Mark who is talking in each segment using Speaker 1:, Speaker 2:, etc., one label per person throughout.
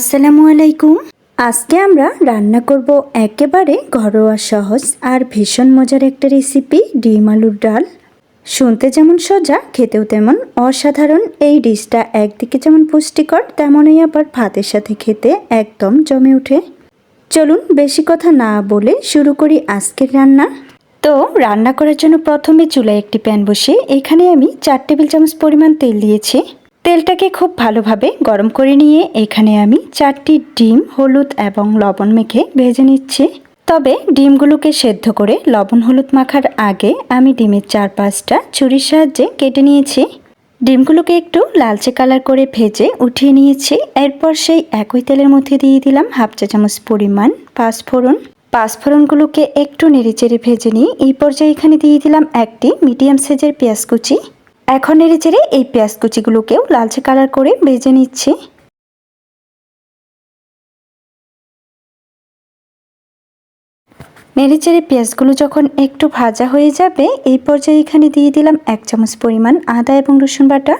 Speaker 1: আসসালামু আলাইকুম। আজকে আমরা রান্না করব একেবারে ঘরোয়া সহজ আর ভীষণ মজার একটা রেসিপি ডিম আলুর ডাল। শুনতে যেমন সোজা, খেতেও তেমন অসাধারণ। এই ডিশটা একদিকে যেমন পুষ্টিকর, তেমনই আবার ভাতের সাথে খেতে একদম জমে ওঠে। চলুন বেশি কথা না বলে শুরু করি আজকের রান্না। তো, রান্না করার জন্য প্রথমে চুলায় একটি প্যান বসিয়ে এখানে আমি চার টেবিল চামচ পরিমাণ তেল দিয়েছি। তেলটাকে খুব ভালোভাবে গরম করে নিয়ে এখানে আমি চারটি ডিম, হলুদ এবং লবণ মেখে ভেজে নিচ্ছি। তবে ডিমগুলোকে সেদ্ধ করে লবণ হলুদ মাখার আগে আমি ডিমের চার পাঁচটা ছুরির সাহায্যে কেটে নিয়েছি। ডিমগুলোকে একটু লালচে কালার করে ভেজে উঠিয়ে নিয়েছি। এরপর সেই একই তেলের মধ্যে দিয়ে দিলাম হাফ চা চামচ পরিমাণ পাঁচফোড়ন। পাঁচফোড়নগুলোকে একটু নেড়েচেড়ে ভেজে নিই এই পর্যায়ে এখানে দিয়ে দিলাম একটি মিডিয়াম সাইজের পেঁয়াজ কুচি। এখন নেড়েচেড়ে এই পেঁয়াজ কুচিগুলোকেও লালচে কালার করে ভেজে নিচ্ছি। নেড়েচেড়ে পেঁয়াজগুলো যখন একটু ভাজা হয়ে যাবে, এই পর্যায়ে এখানে দিয়ে দিলাম এক চামচ পরিমাণ আদা এবং রসুন বাটা।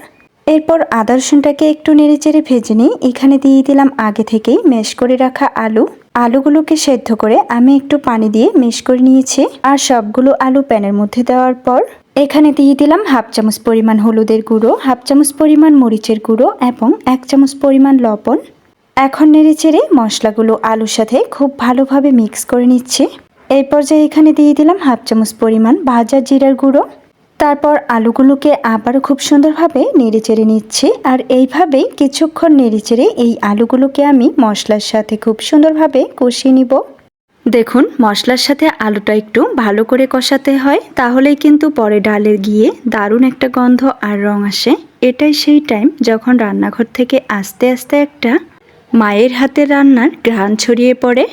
Speaker 1: এরপর আদা রসুনটাকে একটু নেড়েচেড়ে ভেজে নিই। এখানে দিয়ে দিলাম আগে থেকেই মেশ করে রাখা আলু। আলুগুলোকে সেদ্ধ করে আমি একটু পানি দিয়ে মেশ করে নিয়েছি। আর সবগুলো আলু প্যানের মধ্যে দেওয়ার পর এখানে দিয়ে দিলাম হাফ চামচ পরিমাণ হলুদের গুঁড়ো, হাফ চামচ পরিমাণ মরিচের গুঁড়ো এবং এক চামচ পরিমাণ লবণ। এখন নেড়ে চেড়ে মশলাগুলো আলুর সাথে খুব ভালোভাবে মিক্স করে নিচ্ছি। এই পর্যায়ে এখানে দিয়ে দিলাম হাফ চামচ পরিমাণ ভাজা জিরার গুঁড়ো। তারপর আলুগুলোকে আবারও খুব সুন্দরভাবে নেড়ে চেড়ে নিচ্ছি আর এইভাবেই কিছুক্ষণ নেড়ে চেড়ে এই আলুগুলোকে আমি মশলার সাথে খুব সুন্দরভাবে কষিয়ে নিব। দেখুন, মশলার সাথে আলুটা একটু ভালো করে কষাতে হয়, তাহলেই কিন্তু পরে ডালে গিয়ে দারুণ একটা গন্ধ আর রং আসে। এটাই সেই টাইম যখন রান্নাঘর থেকে আস্তে আস্তে একটা মায়ের হাতে রান্নার ঘ্রাণ ছড়িয়ে পড়ে।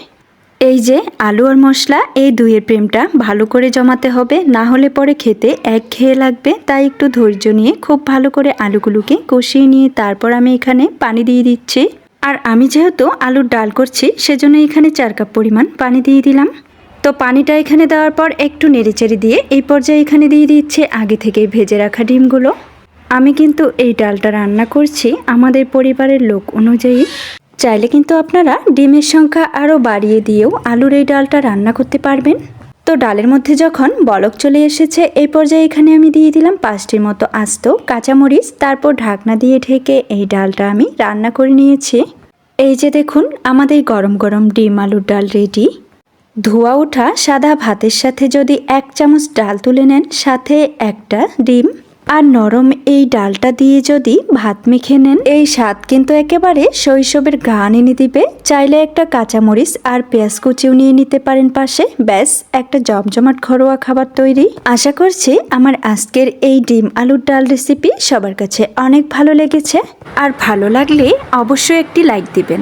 Speaker 1: এই যে আলু আর মশলা, এই দুইয়ের প্রেমটা ভালো করে জমাতে হবে, না হলে পরে খেতে এক খেয়ে লাগবে। তাই একটু ধৈর্য নিয়ে খুব ভালো করে আলুগুলোকে কষিয়ে নিয়ে তারপর আমি এখানে পানি দিয়ে দিচ্ছি। আর আমি যেহেতু আলুর ডাল করছি সেজন্য এখানে চার কাপ পরিমাণ পানি দিয়ে দিলাম। তো পানিটা এখানে দেওয়ার পর একটু নেড়েচেড়ে দিয়ে এই পর্যায়ে এখানে দিয়ে দিচ্ছে আগে থেকে ভেজে রাখা ডিমগুলো। আমি কিন্তু এই ডালটা রান্না করছি আমাদের পরিবারের লোক অনুযায়ী। চাইলে কিন্তু আপনারা ডিমের সংখ্যা আরও বাড়িয়ে দিয়েও আলুর এই ডালটা রান্না করতে পারবেন। তো ডালের মধ্যে যখন বলক চলে এসেছে, এই পর্যায়ে এখানে আমি দিয়ে দিলাম পাঁচটির মতো আস্ত কাঁচামরিচ। তারপর ঢাকনা দিয়ে ঢেকে এই ডালটা আমি রান্না করে নিয়েছি। এই যে দেখুন, আমাদের গরম গরম ডিম আলুর ডাল রেডি ধোয়া ওঠা সাদা ভাতের সাথে যদি এক চামচ ডাল তুলে নেন, সাথে একটা ডিম আর নরম এই ডালটা দিয়ে যদি ভাত মেখে নেন, এই স্বাদ কিন্তু একেবারে শৈশবের গান এনে দিবে। চাইলে একটা কাঁচামরিচ আর পেঁয়াজ কুচিও নিয়ে নিতে পারেন পাশে। ব্যাস, একটা জমজমাট ঘরোয়া খাবার তৈরি। আশা করছি আমার আজকের এই ডিম আলুর ডাল রেসিপি সবার কাছে অনেক ভালো লেগেছে। আর ভালো লাগলে অবশ্যই একটি লাইক দিবেন।